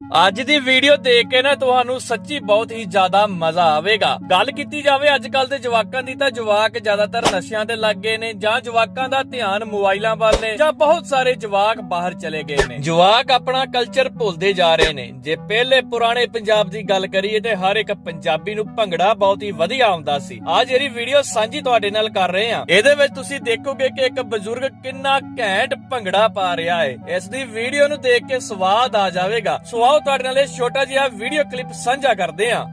ਅੱਜ ਦੀ ਵੀਡੀਓ ਦੇਖ ਕੇ ਨਾ ਤੁਹਾਨੂੰ ਸੱਚੀ ਬਹੁਤ ਹੀ ਜ਼ਿਆਦਾ ਮਜ਼ਾ ਆਵੇਗਾ। ਗੱਲ ਕੀਤੀ ਜਾਵੇ ਅੱਜ ਕੱਲ ਦੇ ਜਵਾਕਾਂ ਦੀ ਤਾਂ ਜਵਾਕ ਜ਼ਿਆਦਾਤਰ ਨਸ਼ਿਆਂ ਤੇ ਲੱਗ ਗਏ ਨੇ ਜਾਂ ਜਵਾਕਾਂ ਦਾ ਧਿਆਨ ਮੋਬਾਈਲਾਂ ਵੱਲ ਨੇ ਜਾਂ ਬਹੁਤ ਸਾਰੇ ਜਵਾਕ ਬਾਹਰ ਚਲੇ ਗਏ ਨੇ। ਜਵਾਕ ਆਪਣਾ ਕਲਚਰ ਭੁੱਲਦੇ ਜਾ ਰਹੇ ਨੇ। ਜੇ ਪਹਿਲੇ ਪੁਰਾਣੇ ਪੰਜਾਬ ਦੀ ਗੱਲ ਕਰੀਏ ਤੇ ਹਰ ਇੱਕ ਪੰਜਾਬੀ ਨੂੰ ਭੰਗੜਾ ਬਹੁਤ ਹੀ ਵਧੀਆ ਆਉਂਦਾ ਸੀ। ਆ ਜਿਹੜੀ ਵੀਡੀਓ ਸਾਂਝੀ ਤੁਹਾਡੇ ਨਾਲ ਕਰ ਰਹੇ ਹਾਂ। ਇਹਦੇ ਵਿੱਚ ਤੁਸੀਂ ਦੇਖੋਗੇ ਕਿ ਇੱਕ ਬਜ਼ੁਰਗ ਕਿੰਨਾ ਘੈਂਟ ਭੰਗੜਾ ਪਾ ਰਿਹਾ ਹੈ ਇਸ ਦੀ ਵੀਡੀਓ ਨੂੰ ਦੇਖ ਕੇ ਸਵਾਦ ਆ ਜਾਵੇਗਾ। ਸੋ ਆਓ ਤੁਹਾਡੇ ਨਾਲ ਇਹ ਛੋਟਾ ਜਿਹਾ ਵੀਡੀਓ ਕਲਿੱਪ ਸਾਂਝਾ ਕਰਦੇ ਹਾਂ।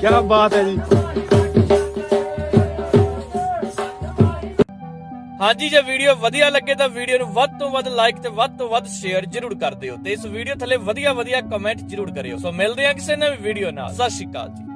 ਕੀ ਬਾਤ ਹੈ ਜੀ ਹਾਂਜੀ, ਜੇ ਵੀਡੀਓ ਵਧੀਆ ਲੱਗੇ ਤਾਂ ਵੀਡੀਓ ਨੂੰ ਵੱਧ ਤੋਂ ਵੱਧ ਲਾਈਕ ਤੇ ਵੱਧ ਤੋਂ ਵੱਧ ਸ਼ੇਅਰ ਜ਼ਰੂਰ ਕਰ ਦਿਓ ਤੇ ਇਸ ਵੀਡੀਓ ਥੱਲੇ ਵਧੀਆ ਵਧੀਆ ਕਮੈਂਟ ਜ਼ਰੂਰ ਕਰਿਓ। ਸੋ ਮਿਲਦੇ ਆ ਕਿਸੇ ਨਵੀਂ ਵੀਡੀਓ ਨਾਲ। ਸਤਿ ਸ਼੍ਰੀ ਅਕਾਲ ਜੀ।